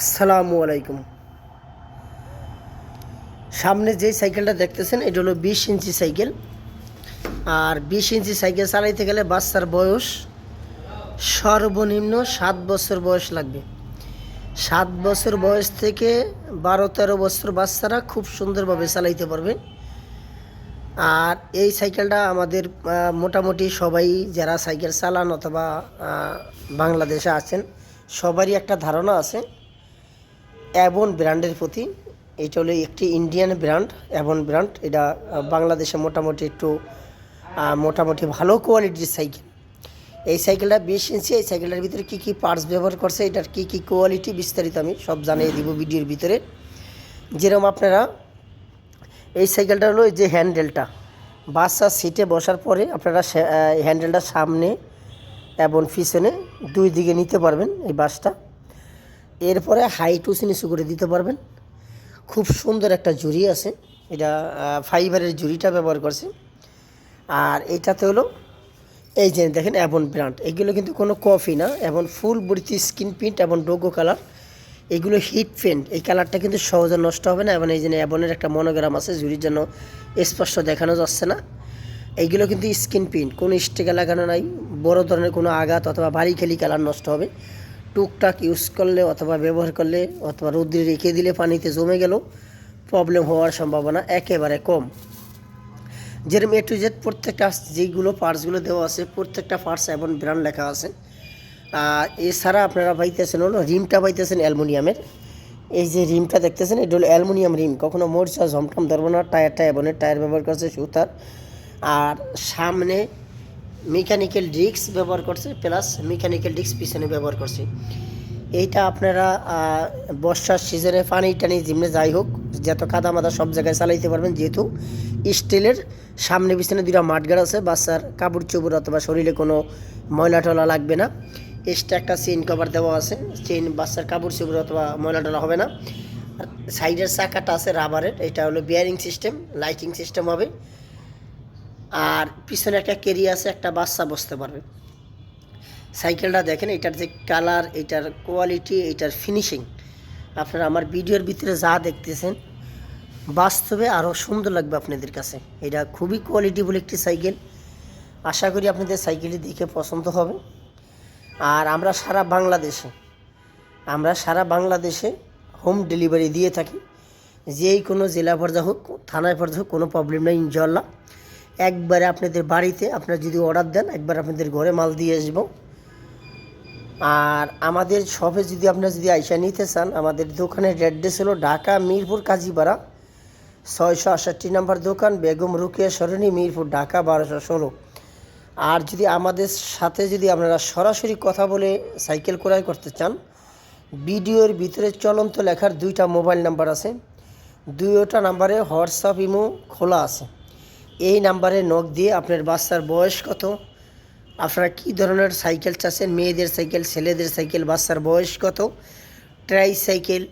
আসসালামু আলাইকুম। সামনে যে সাইকেলটা দেখতেছেন, এটা হলো বিশ ইঞ্চি সাইকেল। আর বিশ ইঞ্চি সাইকেল চালাইতে গেলে বাচ্চার বয়স সর্বনিম্ন সাত বছর বয়স লাগবে। সাত বছর বয়স থেকে বারো, তেরো বছর বাচ্চারা খুব সুন্দরভাবে চালাইতে পারবে। আর এই সাইকেলটা আমাদের মোটামুটি সবাই যারা সাইকেল চালান অথবা বাংলাদেশে আছেন, সবারই একটা ধারণা আছে। অ্যাবন ব্র্যান্ডের প্রতি। এটা হলো একটি ইন্ডিয়ান ব্র্যান্ড অ্যাবন ব্র্যান্ড এটা বাংলাদেশে মোটামুটি একটু মোটামুটি ভালো কোয়ালিটির সাইকেল। এই সাইকেলটা বিশ ইঞ্চি, এই সাইকেলটার ভিতরে কী কী পার্টস ব্যবহার করছে, এটার কী কী কোয়ালিটি বিস্তারিত আমি সব জানিয়ে দিব ভিডিওর ভিতরে। যেরকম আপনারা, এই সাইকেলটা হলো যে হ্যান্ডেলটা বাচ্চা সিটে বসার পরে আপনারা হ্যান্ডেলটা সামনে এবং পিছনে দুই দিকে নিতে পারবেন এই বাসটা। এরপরে হাইট উঁচু নিচু করে দিতে পারবেন। খুব সুন্দর একটা জুড়ি আছে। এটা ফাইবারের জুড়িটা ব্যবহার করছে। আর এটাতে হলো, এই যে দেখেন অ্যাবন ব্র্যান্ড এগুলো কিন্তু কোনো কফি না। এবং ফুল বডিতে স্কিন প্রিন্ট এবং ডোগো কালার এগুলো হিট পেন্ট এই কালারটা কিন্তু সহজে নষ্ট হবে না। এবং এই যে অ্যাবনের একটা মনোগ্রাম আছে ঝুড়ির জন্য স্পষ্ট দেখানো যাচ্ছে না। এইগুলো কিন্তু স্কিন প্রিন্ট কোনো স্টিকার লাগানো নাই। বড় ধরনের কোনো আঘাত অথবা ভারী খেলি কালার নষ্ট হবে। টুকটাক ইউজ করলে অথবা ব্যবহার করলে অথবা রোদ্রে রেখে দিলে পানিতে জমে গেলেও প্রবলেম হওয়ার সম্ভাবনা একেবারে কম। যেরকম এ টু জেড প্রত্যেকটা যেইগুলো পার্টসগুলো দেওয়া আছে, প্রত্যেকটা পার্টস এবং ব্র্যান্ড লেখা আছে। আর এছাড়া আপনারা পাইতেছেন রিমটা পাইতেছেন অ্যালুমিনিয়ামের। এই যে রিমটা দেখতেছেন, এটা হলো অ্যালুমিনিয়াম রিম। কখনো মোরচা ঝমটম ধরবো না টায়ারটা এবনের টায়ার ব্যবহার করছে সুতার। আর সামনে মেকানিক্যাল ডিস্ক ব্যবহার করছে প্লাস মেকানিক্যাল ডিস্ক পিছনে ব্যবহার করছে। এইটা আপনারা বর্ষার সিজনে পানি টানি যেমনি যাই হোক, যত কাদা মাদা সব জায়গায় চালাইতে পারবেন, যেহেতু স্টিলের সামনে পিছনে দুটা মাঠগাড় আছে, বাচ্চার কাপড় চোপড় অথবা শরীরে কোনো ময়লা টলা লাগবে না। এক্সট্রা একটা চেন কভার দেওয়া আছে চেন বাচ্চার কাপড় চোপড় অথবা ময়লা টলা হবে না। সাইডের চাকাটা আছে রাবারের এটা হলো বিয়ারিং সিস্টেম লাইটিং সিস্টেম হবে। আর পিছনে একটা কেরি আছে, একটা বাচ্চা বসতে পারবে। সাইকেলটা দেখেন, এটার যে কালার, এটার কোয়ালিটি, এটার ফিনিশিং। আপনারা আমার ভিডিওর ভিতরে যা দেখতেছেন, বাস্তবে আরও সুন্দর লাগবে আপনাদের কাছে। এটা খুবই কোয়ালিটিফুল একটি সাইকেল। আশা করি আপনাদের সাইকেলটি দেখে পছন্দ হবে। আর আমরা সারা বাংলাদেশে, আমরা সারা বাংলাদেশে হোম ডেলিভারি দিয়ে থাকি। যেই কোনো জেলা পর্যায়ে হোক, থানায় পর্যায়ে হোক, কোনো প্রবলেম নেই ইনশাল্লাহ একবারে আপনাদের বাড়িতে আপনারা যদি অর্ডার দেন, একবার আপনাদের ঘরে মাল দিয়ে আসব। আর আমাদের শপে যদি আপনারা যদি আইসা নিতে চান, আমাদের দোকানের অ্যাড্রেস হলো ঢাকা মিরপুর কাজীপাড়া, ছয়শো আষট্টি নাম্বার দোকান, বেগম রুকিয়া সরণি, মিরপুর, ঢাকা বারোশো ষোলো। আর যদি আমাদের সাথে যদি আপনারা সরাসরি কথা বলে সাইকেল ক্রয় করতে চান, ভিডিওর ভিতরে চলন্ত লেখার দুইটা মোবাইল নাম্বার আছে। দুইটা নাম্বারে হোয়াটসঅ্যাপ, ইমো খোলা আছে। এই নাম্বারে নখ দিয়ে আপনার বাচ্চার বয়স কত? আপনারা কী ধরনের সাইকেল চাচ্ছেন? মেয়েদের সাইকেল, ছেলেদের সাইকেল, বাচ্চার বয়স কত? ট্রাই সাইকেল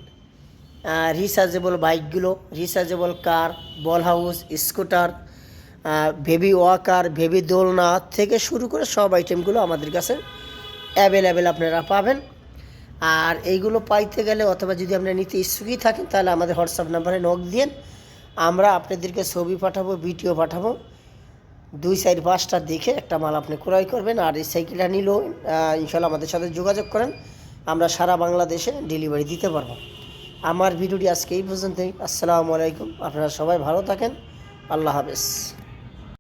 রিচার্জেবল বাইকগুলো rechargeable car ball house scooter baby walker baby দোলনা থেকে শুরু করে সব আইটেমগুলো আমাদের কাছে অ্যাভেলেবেল আপনারা পাবেন। আর এইগুলো পাইতে গেলে অথবা যদি আপনারা নিতে ইচ্ছুকই থাকেন, তাহলে আমাদের হোয়াটসঅ্যাপ নাম্বারে নক দিন আমরা আপনাদেরকে ছবি পাঠাবো ভিডিও পাঠাবো। দুই সাইড পাঁচটা দেখে একটা মাল আপনি ক্রয় করবেন আর এই সাইকেলটা নিলেও ইনশাল্লাহ আমাদের সাথে যোগাযোগ করেন। আমরা সারা বাংলাদেশে ডেলিভারি দিতে পারব। আমার ভিডিওটি আজকে এই পর্যন্তই। আসসালামু আলাইকুম। আপনারা সবাই ভালো থাকেন। আল্লাহ হাফেজ।